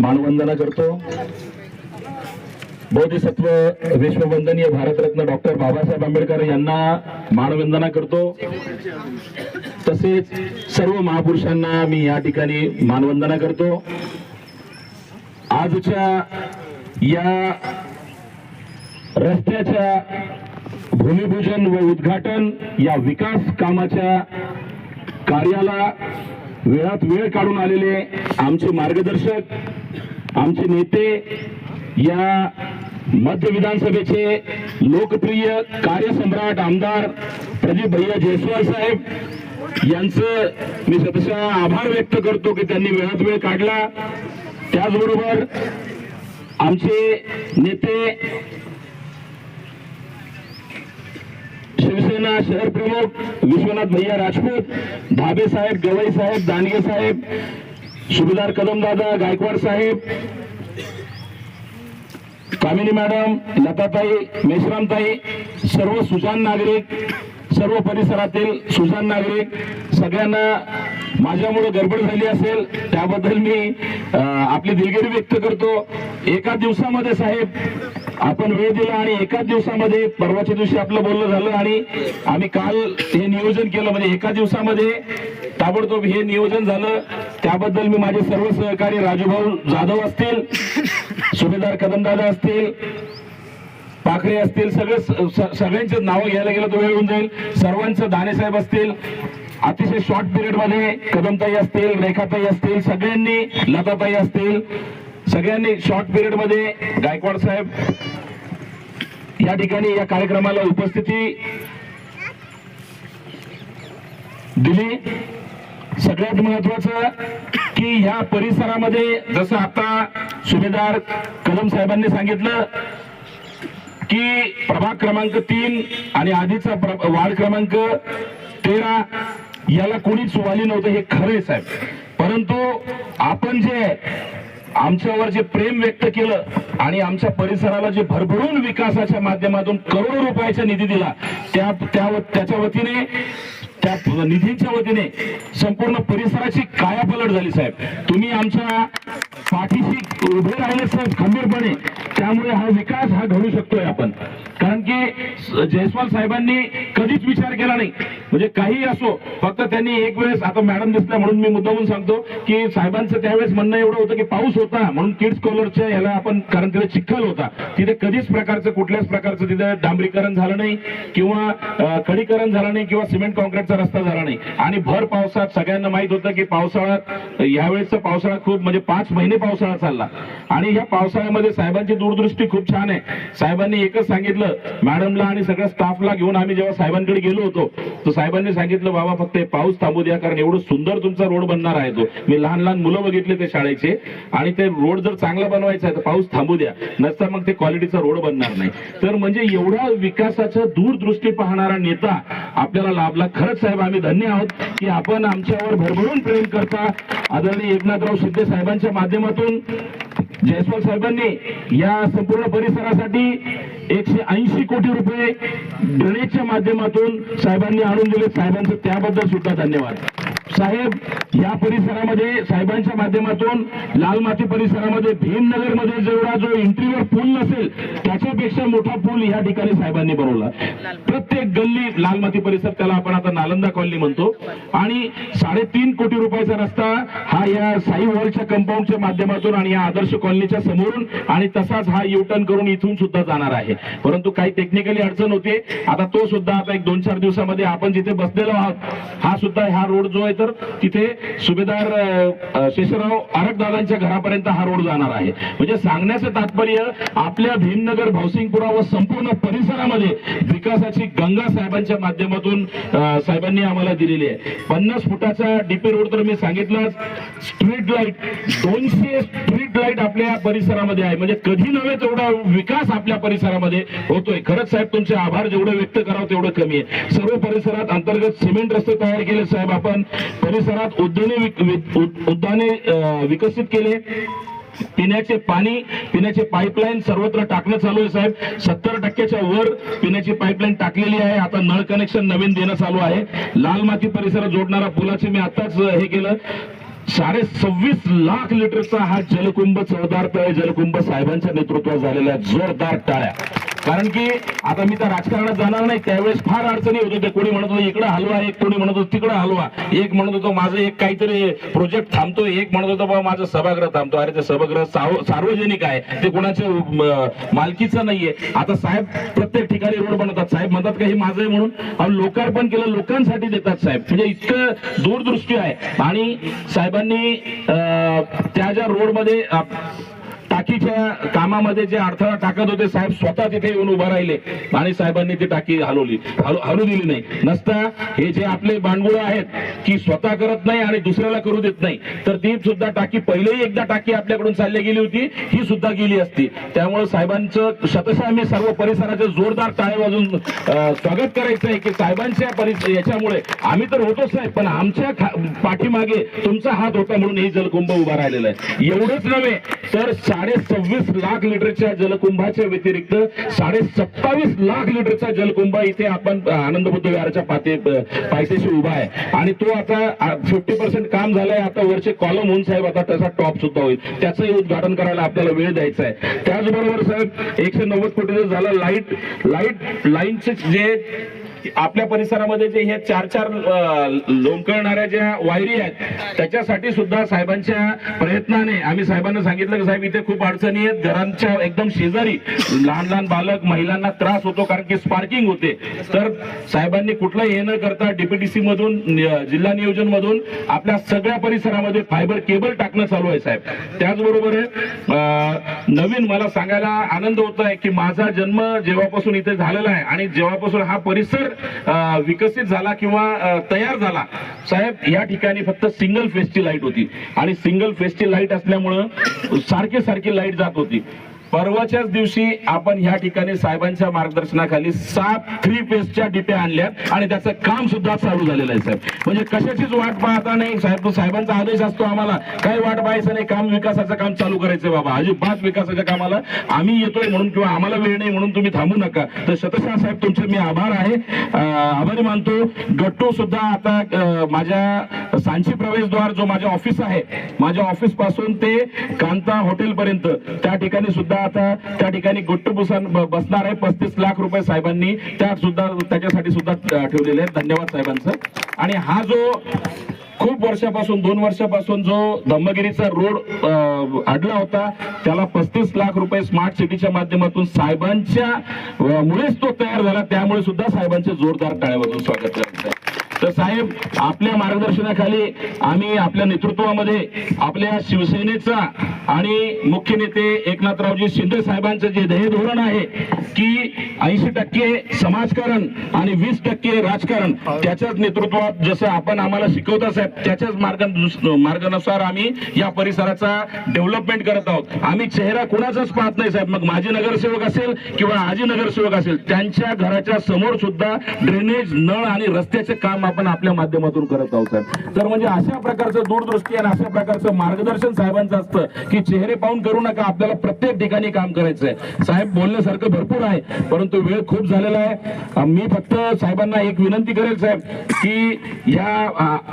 मानवंदना करतो. बोधिसत्व विश्ववंदनीय भारतरत्न डॉक्टर बाबासाहेब आंबेडकर यांना मानवंदना करतो. तसेच सर्व महापुरुषांना मी या ठिकाणी मानवंदना करतो. आजच्या या रस्त्याच्या भूमिपूजन व उद्घाटन या विकास कामाच्या कार्याला वेळात वेळ काढून आलेले आमचे मार्गदर्शक आमचे नेते या मध्य विधानसभेचे लोकप्रिय कार्यसम्राट आमदार प्रदीप भैया जयस्वाल साहेब यांचं मी सतशः आभार व्यक्त करतो की त्यांनी वेळात वेळ काढला. त्याचबरोबर आमचे नेते शिवसेना शहर प्रमुख विश्वनाथ भैया राजपूत धाबे साहेब गवई साहेब दानगे साहेब सुभेदार कदमदादा गायकवाड साहेब कामिनी मॅडम लताताई मेश्रामताई सर्व सुजान नागरिक सर्व परिसरातील सुजान नागरिक सगळ्यांना माझ्यामुळे गडबड झाली असेल त्याबद्दल मी आपली दिलगिरी व्यक्त करतो. एका दिवसामध्ये साहेब आपण वेळ दिला आणि एकाच दिवसामध्ये परवाच्या दिवशी आपलं बोलणं झालं आणि आम्ही काल हे नियोजन केलं. म्हणजे एका दिवसामध्ये ताबडतोब हे नियोजन झालं. त्याबद्दल मी माझे सर्व सहकारी राजूभाऊ जाधव असतील सुभेदार कदमदादा असतील पाखरे असतील सगळे सगळ्यांचे नावं घ्यायला गेलं तर वेळ होऊन जाईल. सर्वांचं दानेसाहेब असतील अतिशय शॉर्ट पिरियडमध्ये कदमताई असतील रेखाताई असतील सगळ्यांनी लताताई असतील सगळ्यांनी शॉर्ट पिरियडमध्ये गायकवाड साहेब या ठिकाणी या कार्यक्रमाला उपस्थिती दिली. सगळ्यात महत्वाचं की ह्या परिसरामध्ये जसं आता सुभेदार कदम साहेबांनी सांगितलं की प्रभाग क्रमांक तीन आणि आधीचा प्र- वार्ड क्रमांक तेरा याला कोणीच वाली नव्हतं हे खरंय साहेब. परंतु आपण जे आमच्यावर जे प्रेम व्यक्त केलं आणि आमच्या परिसराला जे भरभरून विकासाच्या माध्यमातून करोडो रुपयाचा निधी दिला त्या त्या त्याच्या वतीने त्या निधींच्या वतीने संपूर्ण परिसराची कायापलट झाली साहेब. तुम्ही आमच्या पाठीशी उभे राहिले साहेब खंबीरपणे. त्यामुळे हा विकास हा घडू शकतोय आपण. कारण की जयस्वाल साहेबांनी कधीच विचार केला नाही. म्हणजे काही असो फक्त त्यांनी एक वेळेस आता मॅडम दिसल्या म्हणून मी मुद्दावून सांगतो की साहेबांचं त्यावेळेस म्हणणं एवढं होतं की पाऊस होता म्हणून किड्स कॉलरच्या याला आपण कारण तिथे चिखल होता. तिथे कधीच प्रकारचं कुठल्याच प्रकारचं तिथे डांबरीकरण झालं नाही किंवा कडीकरण खडीकरण झालं नाही किंवा सिमेंट कॉन्क्रीटचा रस्ता झाला नाही. आणि भर पावसात सगळ्यांना माहीत होतं की पावसाळ्यात यावेळेसचा पावसाळा खूप म्हणजे पाच महिने पावसाळा चालला. आणि ह्या पावसाळ्यामध्ये साहेबांची दूरदृष्टी खूप छान आहे. साहेबांनी एकच सांगितलं मॅडमला आणि सगळ्या स्टाफला घेऊन आम्ही जेव्हा साहेबांकडे गेलो होतो तर साहेबांनी सांगितलं बाबा फक्त पाऊस थांबू द्या कारण एवढं सुंदर तुमचा रोड बनणार आहे तो. मी लहान लहान मुलं बघितले ते शाळेचे आणि ते रोड जर चांगला बनवायचा आहे तर पाऊस थांबू द्या नसता मग ते क्वालिटीचा रोड बनणार नाही. तर म्हणजे एवढा विकासाचा दूरदृष्टी पाहणारा नेता आपल्याला लाभला. खरंच साहेब आम्ही धन्य आहोत की आपण आमच्यावर भरभरून प्रेम करता. आदरणीय एकनाथराव शिंदे साहेबांच्या माध्यमातून जयस्वाल साहेबांनी या संपूर्ण परिसरासाठी एकशे ऐंशी कोटी रुपये गणेशच्या माध्यमातून साहेबांनी आणून दिले. साहेबांचं त्याबद्दल सुद्धा धन्यवाद. साहेब या परिसरामध्ये साहेबांच्या माध्यमातून लाल माती परिसरामध्ये भीमनगरमध्ये जेवढा जो एंट्रीवर पूल नसेल त्याच्यापेक्षा मोठा पूल या ठिकाणी साहेबांनी बनवला. प्रत्येक गल्ली लाल माती परिसर त्याला आपण आता नालंदा कॉलनी म्हणतो. आणि साडेतीन कोटी रुपयाचा रस्ता हा या साई हॉलच्या कंपाऊंडच्या माध्यमातून आणि या आदर्श कॉलनीच्या समोरून आणि तसाच हा युटर्न करून इथून सुद्धा जाणार आहे. परंतु काही टेक्निकली अडचण होते. आता तो सुद्धा आता एक दोन चार दिवसामध्ये आपण जिथे बसलेलो आहोत हा सुद्धा हा रोड जो आहे तर तिथे सुभेदार शेषराव आरकदादांच्या घरापर्यंत हा रोड जाणार आहे. म्हणजे सांगण्याचं तात्पर्य आपल्या भीमनगर भावसिंगपुरा व संपूर्ण परिसरामध्ये विकासाची गंगा साहेबांच्या माध्यमातून साहेबांनी आम्हाला दिलेली आहे. पन्नास फुटाचा डीपी रोड तर मी सांगितलं स्ट्रीट लाइट दोनशे स्ट्रीट लाइट आपल्या परिसरामध्ये आहे. म्हणजे कधी नव्हे तेवढा विकास आपल्या परिसरामध्ये होतोय. खरंच साहेब तुमचे आभार जेवढे व्यक्त करावं तेवढं कमी आहे. सर्व परिसरात अंतर्गत सिमेंट रस्ते तयार केले साहेब आपण. परिसरात उद्याने उद्याने विकसित केले. पिण्याचे पाणी पिण्याचे पाईपलाईन सर्वत्र टाकणं चालू आहे साहेब. सत्तर टक्क्याच्या वर पिण्याची पाईपलाईन टाकलेली आहे. आता नळ कनेक्शन नवीन देणं चालू आहे. लाल माती परिसरात जोडणारा पुलाचे मी आताच हे केलं. साडे सव्वीस लाख लिटरचा हा जलकुंभ चौदार तळे जलकुंभ साहेबांच्या नेतृत्वात झालेला आहे जोरदार टाळ्या. कारण की आता मी त्या राजकारणात जाणार नाही त्यावेळेस फार अडचणी होत होत्या. कोणी म्हणत होतं इकडं हलवा एक कोणी म्हणत होतं तिकडं हलवा. एक म्हणत होतो माझं एक काहीतरी प्रोजेक्ट थांबतो एक म्हणत होतं बाबा माझं सभागृह थांबतो अरे ते सभागृह सार्वजनिक आहे. ते कोणाच्या मालकीचं नाहीये. आता साहेब प्रत्येक ठिकाणी रोड बनवतात. साहेब म्हणतात का हे माझं आहे म्हणून. लोकार्पण केलं लोकांसाठी देतात साहेब. म्हणजे इतकं दूरदृष्टी आहे. आणि साहेबांनी त्या ज्या रोडमध्ये टाकीच्या कामामध्ये जे अडथळा टाकत होते साहेब स्वतः तिथे येऊन उभा राहिले. आणि साहेबांनी ती टाकी हलवली. हलू दिली नाही. नसता हे जे आपले बांडगुळ आहेत की स्वतः करत नाही आणि दुसऱ्याला करू देत नाही तर ती सुद्धा टाकी पहिलेही एकदा टाकी आपल्याकडून चालली गेली होती ही सुद्धा गेली असती. त्यामुळे साहेबांचं शतशः आम्ही सर्व परिसराचे जोरदार टाळे वाजून स्वागत करायचं आहे की साहेबांच्या परिस याच्यामुळे. आम्ही तर होतोच साहेब पण आमच्या पाठीमागे तुमचा हात होता म्हणून ही जलकुंभ उभा राहिलेला आहे. एवढंच नव्हे तर साडे सव्वीस लाख लिटरच्या जलकुंभाच्या व्यतिरिक्त साडे सत्तावीस लाख लिटरचा जलकुंभ इथे आपण आनंद बुद्ध विहाराच्या पाते पायथ्याशी उभा आहे. आणि तो आता फिफ्टी पर्सेंट काम झालंय. आता वरचे कॉलम होऊन साहेब आता त्याचा टॉप सुद्धा होईल. त्याचंही उद्घाटन करायला आपल्याला वेळ द्यायचा आहे. त्याचबरोबर साहेब एकशे नव्वद कोटीचं झालं लाइट लाइट लाईनचे जे आपल्या परिसरामध्ये जे हे चार चार लोंकळणाऱ्या ज्या वायरी आहेत त्याच्यासाठी सुद्धा साहेबांच्या प्रयत्नाने आम्ही साहेबांना सांगितलं की साहेब इथे खूप अडचणी आहेत. घरांच्या एकदम शेजारी लहान लहान बालक महिलांना त्रास होतो कारण की स्पार्किंग होते. तर साहेबांनी कुठलाही हे न करता डीपीटीसी मधून जिल्हा नियोजन मधून आपल्या सगळ्या परिसरामध्ये फायबर केबल टाकणं चालू आहे साहेब. त्याचबरोबर नवीन मला सांगायला आनंद होत आहे की माझा जन्म जेव्हापासून इथे झालेला आहे आणि जेव्हापासून हा परिसर विकसित झाला किंवा तयार झाला. साहेब या ठिकाणी फक्त सिंगल फेसची लाइट होती. आणि सिंगल फेसची लाइट असल्यामुळं सारखी सारखी लाइट जात होती. परवाच्याच दिवशी आपण ह्या ठिकाणी साहेबांच्या मार्गदर्शनाखाली सात थ्री फेजच्या डिप्या आणल्यात आणि त्याचं काम सुद्धा चालू झालेलं आहे साहेब. म्हणजे कशाचीच वाट पाहता नाही साहेब. साहेबांचा आदेश असतो आम्हाला. काही वाट पाहायचं नाही काम विकासाचं काम चालू करायचं बाबा. अजिबात विकासाच्या कामाला आम्ही येतोय म्हणून किंवा आम्हाला वेळ नाही म्हणून तुम्ही थांबू नका. तर शतशः साहेब तुमचे मी आभार आहे. आभारी मानतो. गट्टू सुद्धा आता माझ्या सांची प्रवेशद्वार जो माझ्या ऑफिस आहे माझ्या ऑफिसपासून ते कांता हॉटेल पर्यंत त्या ठिकाणी सुद्धा आता त्या ठिकाणी गट्टू बुसन बसणार आहे. पस्तीस लाख रुपये साहेबांनी त्या सुद्धा त्याच्यासाठी सुद्धा ठेवलेले आहेत. धन्यवाद साहेबांचं. आणि हा जो खूप वर्षापासून दोन वर्षापासून जो धम्मगिरीचा रोड अडला होता त्याला पस्तीस लाख रुपये स्मार्ट सिटीच्या माध्यमातून साहेबांच्या मुळेच तो तयार झाला. त्यामुळे सुद्धा साहेबांचे जोरदार टाळ्यामधून स्वागत करायचं आहे तर साहेब आपल्या मार्गदर्शनाखाली आम्ही आपल्या नेतृत्वामध्ये आपल्या शिवसेनेचा आणि मुख्य नेते एकनाथरावजी शिंदे साहेबांचं जे ध्येय धोरण आहे की ऐंशी टक्के समाजकारण आणि वीस टक्के राजकारण त्याच्याच नेतृत्वात जसं आपण आम्हाला शिकवता साहेब त्याच्याच मार्ग मार्गानुसार आम्ही या परिसराचा डेव्हलपमेंट करत आहोत. आम्ही चेहरा कुणाचाच पाहत नाही साहेब. मग माझे नगरसेवक असेल किंवा आजी नगरसेवक असेल त्यांच्या घराच्या समोर सुद्धा ड्रेनेज नळ आणि रस्त्याचे काम आपण आपल्या माध्यमातून करत आहोत साहेब. तर म्हणजे अशा प्रकारचं दूरदृष्टी आणि अशा प्रकारचं मार्गदर्शन साहेबांचं असतं की चेहरे पाहून करू नका आपल्याला प्रत्येक ठिकाणी काम करायचं आहे साहेब बोलण्यासारखं भरपूर आहे परंतु वेळ खूप झालेला आहे. मी फक्त साहेबांना एक विनंती करेल साहेब की या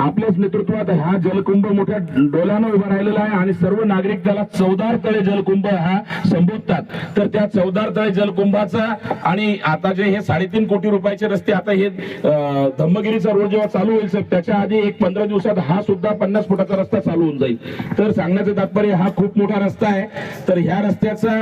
आपल्याच नेतृत्वात हा जलकुंभ मोठ्या डोल्यानं उभा राहिलेला आहे आणि सर्व नागरिक त्याला चौदार तळे जलकुंभ हा संबोधतात. तर त्या चौदार तळे जलकुंभाचा आणि आता जे हे साडेतीन कोटी रुपयाचे रस्ते आता हे धम्मगिरीचा रोड जेव्हा चालू होईल साहेब त्याच्या आधी एक पंधरा दिवसात हा सुद्धा पन्नास फुटाचा रस्ता चालू होऊन जाईल. तर सांगण्याचं तात्पर्य हा खूप मोठा रस्ता आहे. तर ह्या रस्त्याचा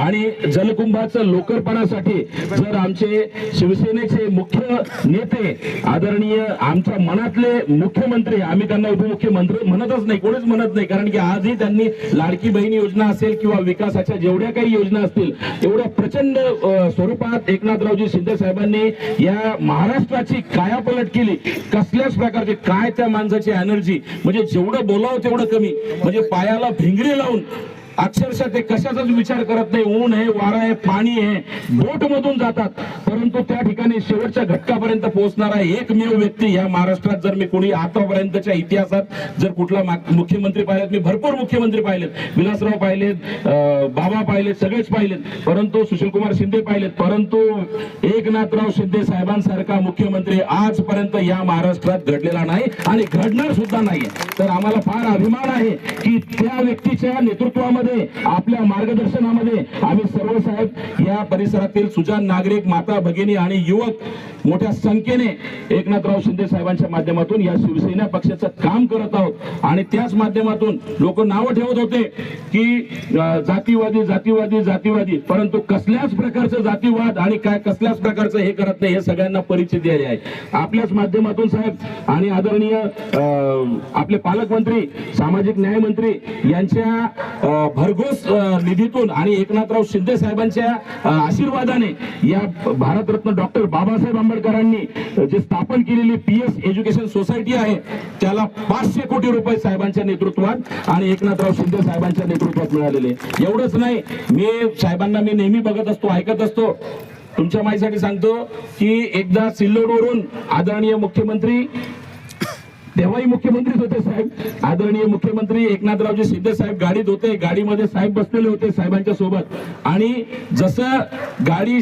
आणि जलकुंभाचं लोकर्पणासाठी जर आमचे शिवसेनेचे मुख्य नेते आदरणीय आमच्या मनातले मुख्यमंत्री आम्ही त्यांना उपमुख्यमंत्री म्हणतच नाही कोणीच म्हणत नाही कारण की आजही त्यांनी लाडकी बहीण योजना असेल किंवा विकासाच्या जेवढ्या काही योजना असतील एवढ्या प्रचंड स्वरूपात एकनाथरावजी शिंदे साहेबांनी या महाराष्ट्राची कायापलट केली. कसल्याच प्रकारची काय त्या माणसाची एनर्जी म्हणजे जेवढं बोलावं तेवढं कमी म्हणजे पायाला भिंगरी लावून अक्षरशः ते कशाचाच विचार करत नाही. ऊन आहे वारा आहे पाणी आहे. बोट मधून जातात. परंतु त्या ठिकाणी शेवटच्या घटकापर्यंत पोहोचणारा एकमेव व्यक्ती या महाराष्ट्रात जर मी कोणी आतापर्यंतच्या इतिहासात जर कुठला मुख्यमंत्री पाहिलेत मी भरपूर मुख्यमंत्री पाहिलेत. विलासराव पाहिलेत बाबा पाहिलेत सगळेच पाहिलेत. परंतु सुशीलकुमार शिंदे पाहिलेत. परंतु एकनाथराव शिंदे साहेबांसारखा मुख्यमंत्री आजपर्यंत या महाराष्ट्रात घडलेला नाही आणि घडणार सुद्धा नाही तर आम्हाला फार अभिमान आहे की त्या व्यक्तीच्या नेतृत्वामध्ये आपल्या मार्गदर्शनामध्ये आम्ही सर्व साहेब या परिसरातील सुजान नागरिक माता भगिनी आणि युवक मोठ्या संख्येने एकनाथराव शिंदे साहेबांच्या माध्यमातून या शिवसेना पक्षाचं काम करत आहोत. आणि त्याच माध्यमातून लोक नावं ठेवत होते की जातीवादी जातीवादी जातीवादी. परंतु कसल्याच प्रकारचं जातीवाद आणि काय कसल्याच प्रकारचं हे करत नाही हे सगळ्यांना परिचित आहे आहे. आपल्याच माध्यमातून साहेब आणि आदरणीय आपले पालकमंत्री सामाजिक न्याय मंत्री यांच्या भरघोस निधीतून आणि एकनाथराव शिंदे साहेबांच्या आशीर्वादाने या भारतरत्न डॉक्टर बाबासाहेब आंबेडकरांनी जे स्थापन केलेली पीएस एज्युकेशन सोसायटी आहे त्याला पाचशे कोटी रुपये साहेबांच्या नेतृत्वात आणि एकनाथराव शिंदे साहेबांच्या नेतृत्वात मिळालेले. एवढंच नाही मी साहेबांना मी नेहमी बघत असतो ऐकत असतो. तुमच्या माहितीसाठी सांगतो की एकदा सिल्लोडवरून आदरणीय मुख्यमंत्री तेव्हाही मुख्यमंत्रीच होते साहेब. आदरणीय मुख्यमंत्री एकनाथरावजी शिंदे साहेब गाडीत होते गाडीमध्ये साहेब बसलेले होते साहेबांच्या सोबत. आणि जसं गाडी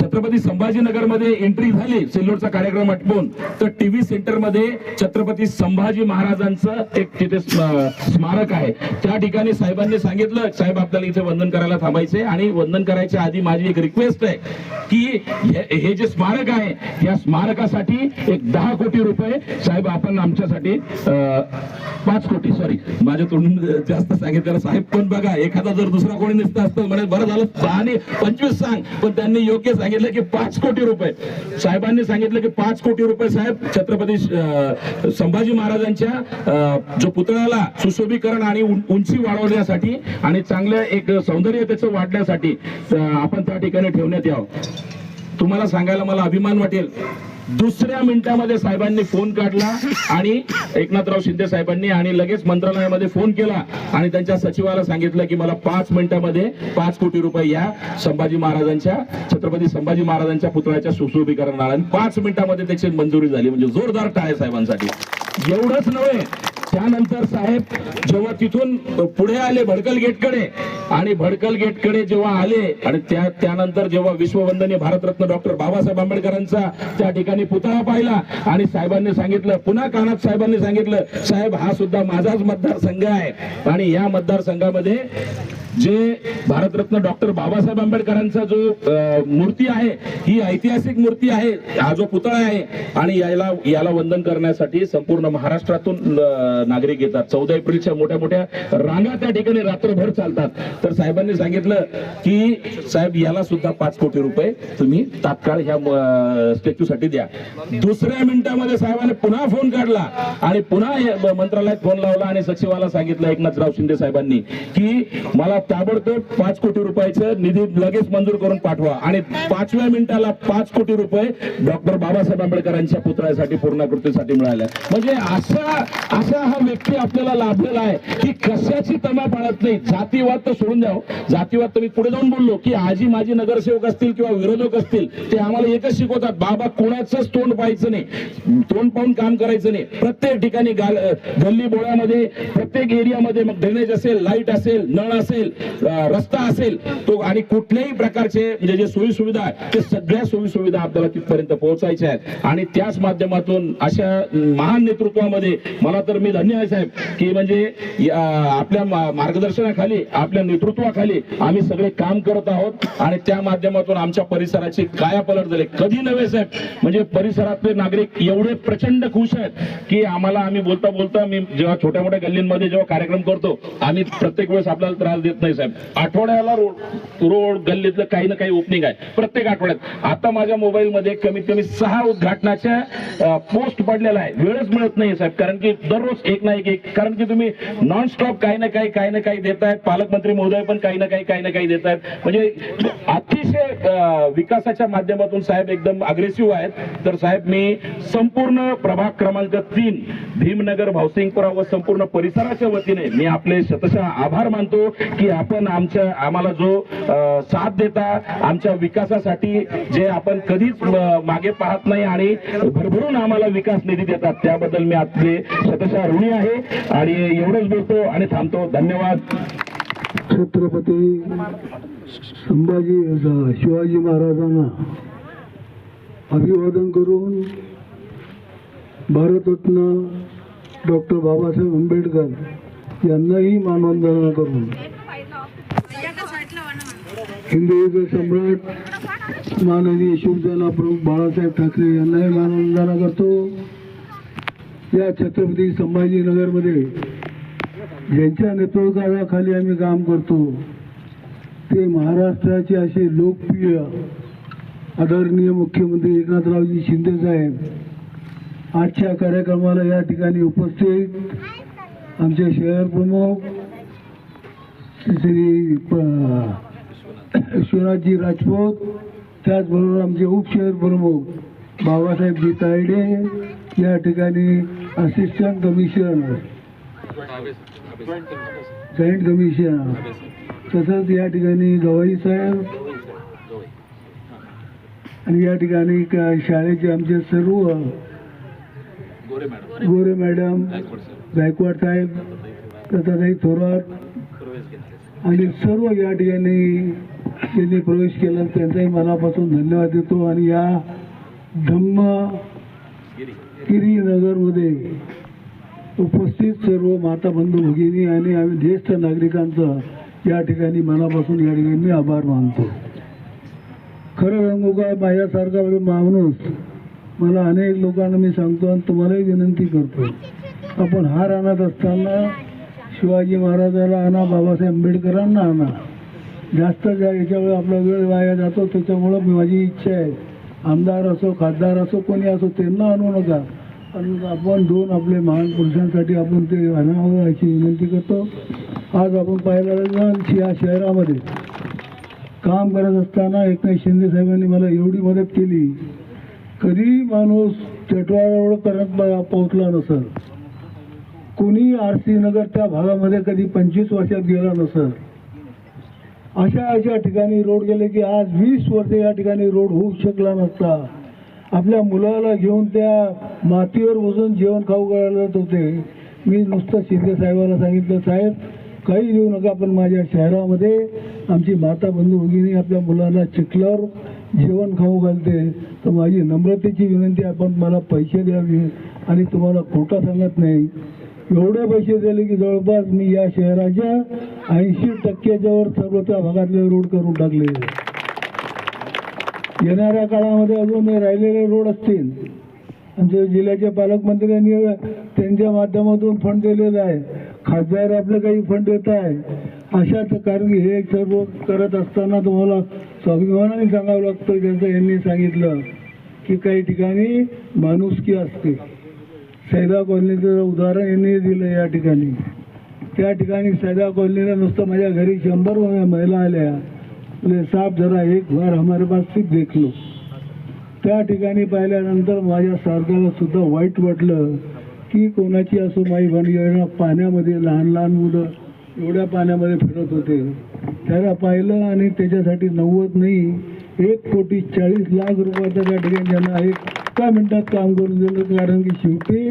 छत्रपती संभाजीनगरमध्ये एंट्री झाली सिल्लोडचा कार्यक्रम आटपून तर टीव्ही सेंटरमध्ये छत्रपती संभाजी महाराजांचं एक तिथे स्मारक आहे. त्या ठिकाणी साहेबांनी सांगितलं साहेब आपल्याला इथे वंदन करायला थांबायचे आणि वंदन करायच्या आधी माझी एक रिक्वेस्ट आहे की हे जे स्मारक आहे या स्मारकासाठी एक दहा कोटी रुपये साहेब आपण आमच्यासाठी पाच कोटी सॉरी माझ्या तोंडून जास्त सांगितलं साहेब पण बघा एखादा जर दुसरा कोणी नसतं असतं म्हणे बरं झालं दहा आणि पंचवीस सांग पण त्यांनी योग्य सांगितलं की पाच कोटी रुपये. साहेबांनी सांगितलं की पाच कोटी रुपये साहेब छत्रपती संभाजी महाराजांच्या अं, जो पुतळ्याला सुशोभीकरण आणि उंची वाढवण्यासाठी आणि चांगलं एक सौंदर्य त्याचं वाढण्यासाठी आपण त्या ठिकाणी ठेवण्यात यावं. तुम्हाला सांगायला मला अभिमान वाटेल. दुसऱ्या मिनिटामध्ये साहेबांनी फोन काढला आणि एकनाथराव शिंदे साहेबांनी आणि लगेच मंत्रालयामध्ये फोन केला आणि त्यांच्या सचिवाला सांगितलं की मला पाच मिनिटामध्ये पाच कोटी रुपये या संभाजी महाराजांच्या छत्रपती संभाजी महाराजांच्या पुतळ्याच्या सुशोभीकरणाला आणि पाच मिनिटामध्ये त्याची मंजुरी झाली. म्हणजे जोरदार टाळे साहेबांसाठी. एवढंच नव्हे त्यानंतर साहेब जेव्हा तिथून पुढे आले भडकल गेटकडे आणि भडकल गेटकडे जेव्हा आले आणि त्या त्यानंतर जेव्हा विश्ववंदनीय भारतरत्न डॉक्टर बाबासाहेब आंबेडकरांचा त्या ठिकाणी पुतळा पाहिला आणि साहेबांनी सांगितलं पुन्हा कानात साहेबांनी सांगितलं साहेब हा सुद्धा माझाच मतदारसंघ आहे. आणि या मतदारसंघामध्ये जे भारतरत्न डॉक्टर बाबासाहेब आंबेडकरांचा जो मूर्ती आहे ही ऐतिहासिक मूर्ती आहे हा जो पुतळा आहे आणि याला याला वंदन करण्यासाठी संपूर्ण महाराष्ट्रातून नागरिक येतात. चौदा एप्रिलच्या मोठ्या मोठ्या रांगा त्या ठिकाणी रात्रभर चालतात. तर साहेबांनी सांगितलं की साहेब याला सुद्धा पाच कोटी रुपये तुम्ही तात्काळ ह्या स्टॅच्यू साठी द्या. दुसऱ्या मिनिटामध्ये साहेबांनी पुन्हा फोन काढला आणि पुन्हा मंत्रालयात फोन लावला आणि सचिवाला सांगितलं एकनाथराव शिंदे साहेबांनी की मला ताबडतोब पाच कोटी रुपयाचं निधी लगेच मंजूर करून पाठवा. आणि पाचव्या मिनिटाला पाच कोटी रुपये डॉक्टर बाबासाहेब आंबेडकरांच्या पुतळ्यासाठी पूर्णाकृतीसाठी मिळाल्या म्हणजे असा असा हा व्यक्ती आपल्याला लाभलेला आहे की कशाची तमा पाळत नाही. जातीवाद तर सोडून द्याव हो. जातीवाद तर मी पुढे जाऊन बोललो की आजी माझी नगरसेवक असतील किंवा विरोधक असतील ते आम्हाला एकच शिकवतात बाबा कोणाचंच तोंड पाहायचं नाही. तोंड पाहून काम करायचं नाही. प्रत्येक ठिकाणी गल्ली बोळ्यामध्ये प्रत्येक एरियामध्ये मग ड्रेनेज असेल लाइट असेल नळ असेल रस्ता असेल तो आणि कुठल्याही प्रकारचे म्हणजे जे सोयी सुविधा आहे ते सगळ्या सोयी सुविधा आपल्याला तिथपर्यंत पोहोचायच्या आहेत. आणि त्याच माध्यमातून अशा महान नेतृत्वामध्ये मला तर मी धन्य आहे साहेब की म्हणजे आपल्या मार्गदर्शनाखाली आपल्या नेतृत्वाखाली आम्ही सगळे काम करत आहोत. आणि त्या माध्यमातून आमच्या परिसराची कायापलट झाली. कधी नव्हे साहेब म्हणजे परिसरातले नागरिक एवढे प्रचंड खुश आहेत की आम्हाला आम्ही बोलता बोलता मी जेव्हा छोट्या मोठ्या गल्लींमध्ये जेव्हा कार्यक्रम करतो आम्ही प्रत्येक वेळेस आपल्याला त्रास देत नाही. नाही साहेब. आठवड्याला रोड रोड गल्लीतलं काही ना काही ओपनिंग आहे. प्रत्येक आठवड्यात. आता माझ्या मोबाईलमध्ये कमीत कमी सहा उद्घाटनाच्या पोस्ट पडलेला आहे वेळच मिळत नाही साहेब. कारण की दररोज एक ना एक एक. कारण की तुम्ही नॉनस्टॉप काही ना काही काही ना काही देत आहेत पालकमंत्री महोदय पण काही ना काही काही ना काही देत आहेत म्हणजे अतिशय विकासाच्या माध्यमातून साहेब एकदम अग्रेसिव्ह आहेत. तर साहेब मी संपूर्ण प्रभाग क्रमांक तीन भीमनगर भावसिंगपुरा व संपूर्ण परिसराच्या वतीने मी आपले शतशः आभार मानतो की आपण आमच्या आम्हाला जो साथ देता आमच्या विकासासाठी जे आपण कधीच मागे पाहत नाही आणि भरभरून आम्हाला विकास निधी देतात त्याबद्दल मी आपले शतशः ऋणी आहे. आणि एवढंच बोलतो आणि थांबतो. धन्यवाद. छत्रपती संभाजी शिवाजी महाराजांना अभिवादन करून भारतरत्न डॉक्टर बाबासाहेब आंबेडकर यांनाही मानवंदना करून हिंदू सम्राट माननीय शिवसेना प्रमुख बाळासाहेब ठाकरे यांनाही मानवंदना करतो. या छत्रपती संभाजीनगरमध्ये ज्यांच्या नेतृत्वाखाली आम्ही काम करतो ते महाराष्ट्राचे असे लोकप्रिय आदरणीय मुख्यमंत्री एकनाथरावजी शिंदे साहेब आजच्या कार्यक्रमाला या ठिकाणी उपस्थित. आमचे शहर प्रमुख श्री प- शिवराजजी राजपूत त्याचबरोबर आमचे उपशहर प्रमुख बाबासाहेबजी तायडे या ठिकाणी असिस्टंट कमिशनर जॉईंट कमिशनर तसंच या ठिकाणी गवाई साहेब आणि या ठिकाणी शाळेचे आमचे सर्व गोरे मॅडम गायकवाड साहेब दत्ताताई थोरात आणि सर्व या ठिकाणी त्यांनी प्रवेश केला त्यांचाही मनापासून धन्यवाद देतो. आणि या धम्म गिरीनगरमध्ये उपस्थित सर्व माता बंधू भगिनी आणि आम्ही ज्येष्ठ नागरिकांचा या ठिकाणी मनापासून या ठिकाणी मी आभार मानतो. खरं रंगोगा माझ्यासारखा माणूस मला अनेक लोकांना मी सांगतो आणि तुम्हालाही विनंती करतो. आपण हार आणत असताना शिवाजी महाराजाला आणा बाबासाहेब आंबेडकरांना आणा. जास्त ज्या याच्यामुळे आपला वेळ वाया जातो त्याच्यामुळं मी- माझी इच्छा आहे. आमदार असो खासदार असो कोणी असो त्यांना आणू नका. आणि आपण दोन आपले महान पुरुषांसाठी आपण ते आणावं याची विनंती करतो. आज आपण पाहायला या शहरामध्ये काम करत असताना एकनाथ शिंदे साहेबांनी मला एवढी मदत केली. कधी माणूस चटवारावर करत पोहोचला नसल. कोणी आर सी नगर त्या भागामध्ये कधी पंचवीस वर्षात गेला नसल. अशा अशा ठिकाणी रोड गेले की आज वीस वर्ष या ठिकाणी रोड होऊ शकला नसता. आपल्या मुलाला घेऊन त्या मातीवर बसून जेवण खाऊ करायला जात होते. मी नुसतं शिंदे साहेबाला सांगितलं साहेब काही देऊ नका पण माझ्या शहरामध्ये आमची माता बंधू भगिनी आपल्या मुलांना चिखलावर जेवण खाऊ घालते. तर माझी नम्रतेची विनंती आपण मला पैसे द्यावे आणि तुम्हाला खोटा सांगत नाही. एवढे पैसे दिले की जवळपास मी या शहराच्या ऐंशी टक्क्याच्या वर सर्व त्या भागातले रोड करून टाकले. येणाऱ्या काळामध्ये अजून राहिलेले रोड असतील. आमच्या जिल्ह्याच्या पालकमंत्र्यांनी त्यांच्या माध्यमातून फंड दिलेला आहे. खासदार आपले काही फंड देत आहे. अशाच कारण की हे सर्व करत असताना तुम्हाला स्वाभिमानाने सांगावं लागतं ज्यांचं यांनी सांगितलं की काही ठिकाणी माणुसकी असते. सैदा कॉलनीचं उदाहरण यांनी दिलं या ठिकाणी. त्या ठिकाणी सैदा कॉलनीला नुसतं माझ्या घरी शंभर महिला आल्या. बोले साहब जरा एक बार हमारे पास फिर देख लो त्या ठिकाणी पाहिल्यानंतर माझ्या सारख्याला सुद्धा वाईट वाटलं की कोणाची असो माई बहिणी पाण्यामध्ये लहान लहान मुलं एवढ्या पाण्यामध्ये फिरत होते. त्याला पाहिलं आणि त्याच्यासाठी नव्वद नाही एक कोटी चाळीस लाख रुपयाचा त्या ठिकाणी त्यांना एक मिनिटात काम करून दिलं कारण की शेवटी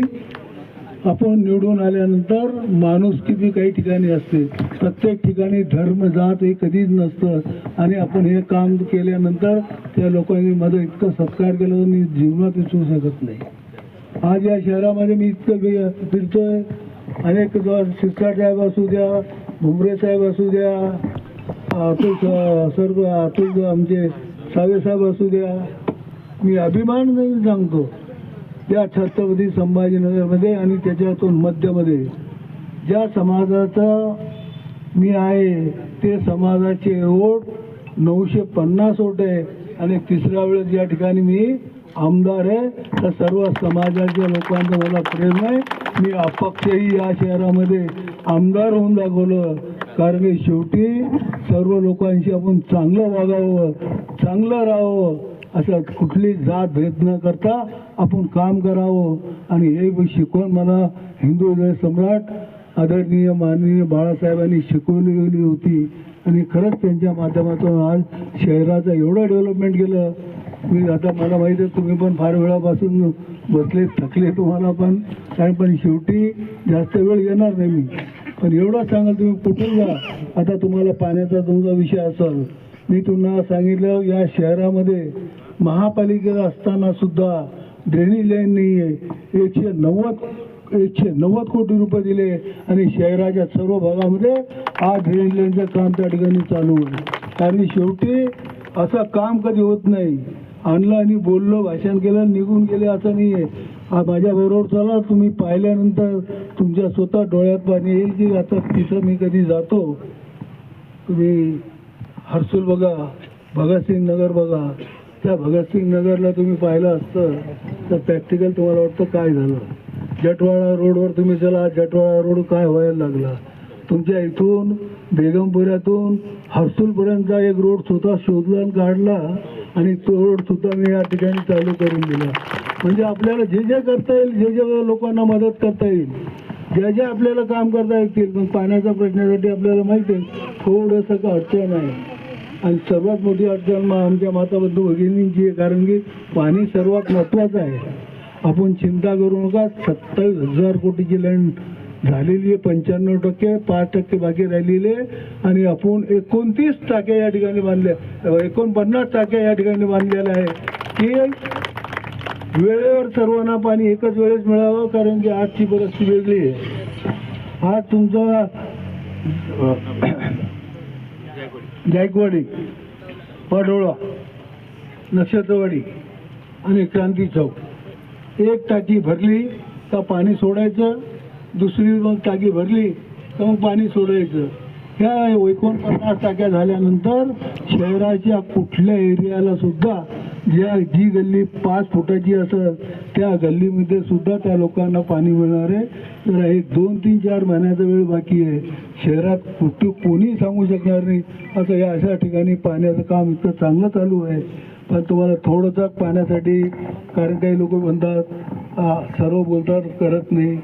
आपण निवडून आल्यानंतर माणूस किती काही ठिकाणी असते. प्रत्येक ठिकाणी धर्म जात हे कधीच नसतं. आणि आपण हे काम केल्यानंतर त्या लोकांनी माझं इतकं सत्कार केलं तर मी जीवनात विसरू शकत नाही. आज या शहरामध्ये मी इतकं फिरतोय. अनेक शिरसाट साहेब असू द्या भुमरे साहेब असू द्या अतुल सर्व अतुल आमचे सावे साहेब असू द्या मी अभिमान सांगतो त्या छत्रपती संभाजीनगरमध्ये आणि त्याच्यातून मध्यमध्ये ज्या समाजाचा मी आहे ते समाजाचे ओढ नऊशे पन्नास ओट आहे. आणि तिसऱ्या वेळेस या ठिकाणी मी आमदार आहे तर सर्व समाजाच्या लोकांचं मला प्रेम आहे. मी अपक्षही या शहरामध्ये आमदार होऊन दाखवलं कारण की शेवटी सर्व लोकांशी आपण चांगलं वागावं चांगलं राहावं. असं कुठली जात भेद न करता आपण काम करावं. आणि हे शिकवण मला हिंदू हृदय सम्राट आदरणीय माननीय बाळासाहेबांनी शिकवली गेली होती. आणि खरंच त्यांच्या माध्यमातून आज शहराचं एवढं डेव्हलपमेंट केलं. मी आता मला माहीत आहे तुम्ही पण फार वेळापासून बसले थकले तुम्हाला पण. कारण पण शेवटी जास्त वेळ येणार नाही मी. पण एवढं सांगाल तुम्ही कुठून जा. आता तुम्हाला पाण्याचा तुमचा विषय असाल. मी तुम्हाला सांगितलं या शहरामध्ये महापालिकेत असताना सुद्धा ड्रेनेज लाईन नाही आहे एकशे नव्वद एकशे नव्वद कोटी रुपये दिले आणि शहराच्या सर्व भागामध्ये आज ड्रेनेज लाईनचं काम त्या ठिकाणी चालू आहे आणि शेवटी असं काम कधी होत नाही. आणलं आणि बोललो भाषण केलं निघून गेले असं नाही आहे माझ्याबरोबर चला तुम्ही पाहिल्यानंतर तुमच्या स्वतः डोळ्यात पाणी येईल की आता तिथं मी कधी जातो? तुम्ही हर्सुल बघा भगतसिंग नगर बघा. त्या भगतसिंग नगरला तुम्ही पाहिलं असतं तर प्रॅक्टिकल तुम्हाला वाटतं काय झालं? जटवाडा रोडवर तुम्ही चला जटवाडा रोड काय व्हायला लागला? तुमच्या इथून बेगमपुऱ्यातून हर्सुलपर्यंतचा एक रोड स्वतः शोधला आणि काढला आणि तो रोड सुद्धा मी या ठिकाणी चालू करून दिला. म्हणजे आपल्याला जे जे करता येईल जे जे लोकांना मदत करता येईल ज्या ज्या आपल्याला काम करता येतील पण पाण्याच्या प्रश्नासाठी आपल्याला माहिती आहे थोडंसं का अडचण आहे? आणि सर्वात मोठी अडचण मग आमच्या माताबद्दल भगिनींची आहे कारण की पाणी सर्वात महत्त्वाचं आहे. आपण चिंता करू नका सत्तावीस हजार कोटीची लाईन झालेली आहे पंच्याण्णव टक्के पाच टक्के बाकी राहिलेली आहे. आणि आपण एकोणतीस टाक्या या ठिकाणी बांधल्या एकोणपन्नास टाक्या या ठिकाणी बांधलेल्या आहे. की वेळेवर सर्वांना पाणी एकच वेळेस मिळावं कारण की आजची परिस्थिती वेगळी आहे. आज तुमचा जायकवाडी पाडोळा नक्षत्रवाडी आणि क्रांती चौक. एक टाकी भरली का पाणी सोडायचं? दुसरी मग टाकी भरली तर मग पाणी सोडायचं? ह्या एकोणपन्नास टाक्या झाल्यानंतर शहराच्या कुठल्या एरियाला सुद्धा ज्या जी गल्ली पाच फुटाची असेल त्या गल्लीमध्ये सुद्धा त्या लोकांना पाणी मिळणार आहे. तर एक दोन तीन चार महिन्याचा वेळ बाकी आहे. शहरात कुठं कोणी सांगू शकणार नाही. असं या अशा ठिकाणी पाण्याचं काम इतकं चांगलं चालू आहे. पण तुम्हाला थोडंसं पाण्यासाठी कारण काही लोक म्हणतात सर्व बोलतात करत नाही.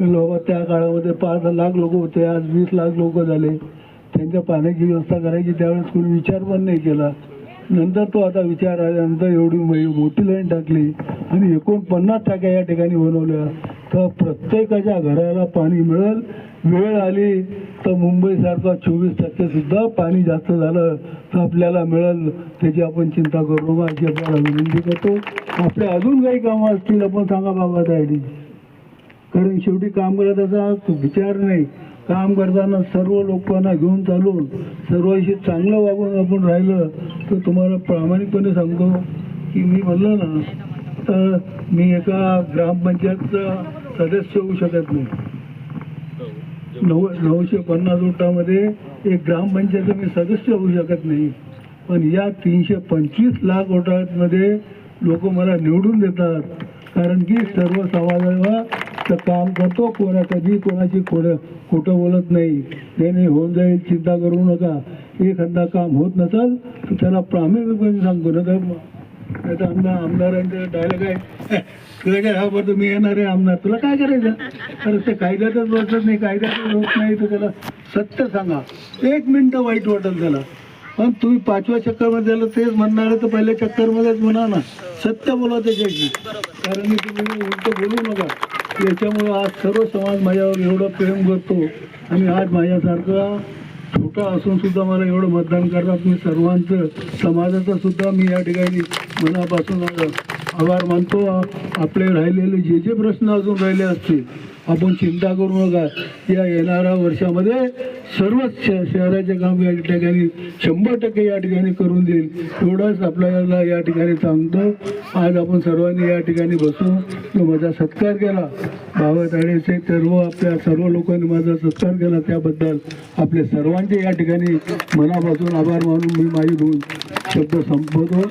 बाबा त्या काळामध्ये पाच लाख लोक होते आज वीस लाख लोक झाले. त्यांच्या पाण्याची व्यवस्था करायची त्यावेळेस कोणी विचार पण नाही केला. नंतर तो आता विचार आल्यानंतर एवढी मोठी लाईन टाकली आणि एकोणपन्नास टाक्या या ठिकाणी बनवल्या. तर प्रत्येकाच्या घराला पाणी मिळेल वेळ आली तर मुंबईसारखा चोवीस टक्के सुद्धा पाणी जास्त झालं तर आपल्याला मिळेल. त्याची आपण चिंता करू नका. अशी आपल्याला विनंती करतो. आपले अजून काही कामं असतील आपण सांगा बाबा त्यासाठी कारण शेवटी काम करत विचार नाही. काम करताना सर्व लोकांना घेऊन चालून सर्वांशी चांगलं वागून आपण राहिलं तर तुम्हाला प्रामाणिकपणे सांगतो की मी म्हणलं ना तर मी एका ग्रामपंचायतचा सदस्य होऊ शकत नाही. नऊ नऊशे पन्नास वोटामध्ये एक ग्रामपंचायत मी सदस्य होऊ शकत नाही. पण या तीनशे पंचवीस लाख वोटांमध्ये लोक मला निवडून देतात. कारण की सर्व समाजाला तर काम करतो कोणा कधी कोणाची खोडं खोटं बोलत नाही. त्याने होऊन जाईल चिंता करू नका. एखादा काम होत नसेल तर त्याला प्रामाणिकपणे सांगतो. ना तर आमदार आमदारांचा डायलॉग आहे. तुला काय हा बरं येणार आहे आमदार? तुला काय करायचं? तर ते कायद्यातच बसत नाही कायद्यातच होत नाही तर त्याला सत्य सांगा. एक मिनटं वाईट वाटेल त्याला. पण तुम्ही पाचव्या चक्करमध्ये झालं तेच म्हणणार आहे तर पहिल्या चक्करमध्येच म्हणा ना. सत्य बोला त्याच्याशी. कारण की तुम्ही उलट बोलू नका. याच्यामुळं आज सर्व समाज माझ्यावर एवढं प्रेम करतो. आणि आज माझ्यासारखा छोटा असून सुद्धा मला एवढं मतदान करतात मी सर्वांचं. समाजाचं सुद्धा मी या ठिकाणी मनापासून आभार मानतो. आपले राहिलेले जे जे प्रश्न अजून राहिले असतील आपण चिंता करू नका. या येणाऱ्या वर्षामध्ये सर्वच श- शहराचे काम या ठिकाणी शंभर टक्के या ठिकाणी करून देईल. एवढंच आपल्याला या ठिकाणी सांगतो. आज आपण सर्वांनी या ठिकाणी बसून माझा सत्कार केला. बाबा ताडेचे सर्व आपल्या सर्व लोकांनी माझा सत्कार केला. त्याबद्दल आपले सर्वांचे या ठिकाणी मनापासून आभार मानून मी माझी दोन शब्द संपवतो.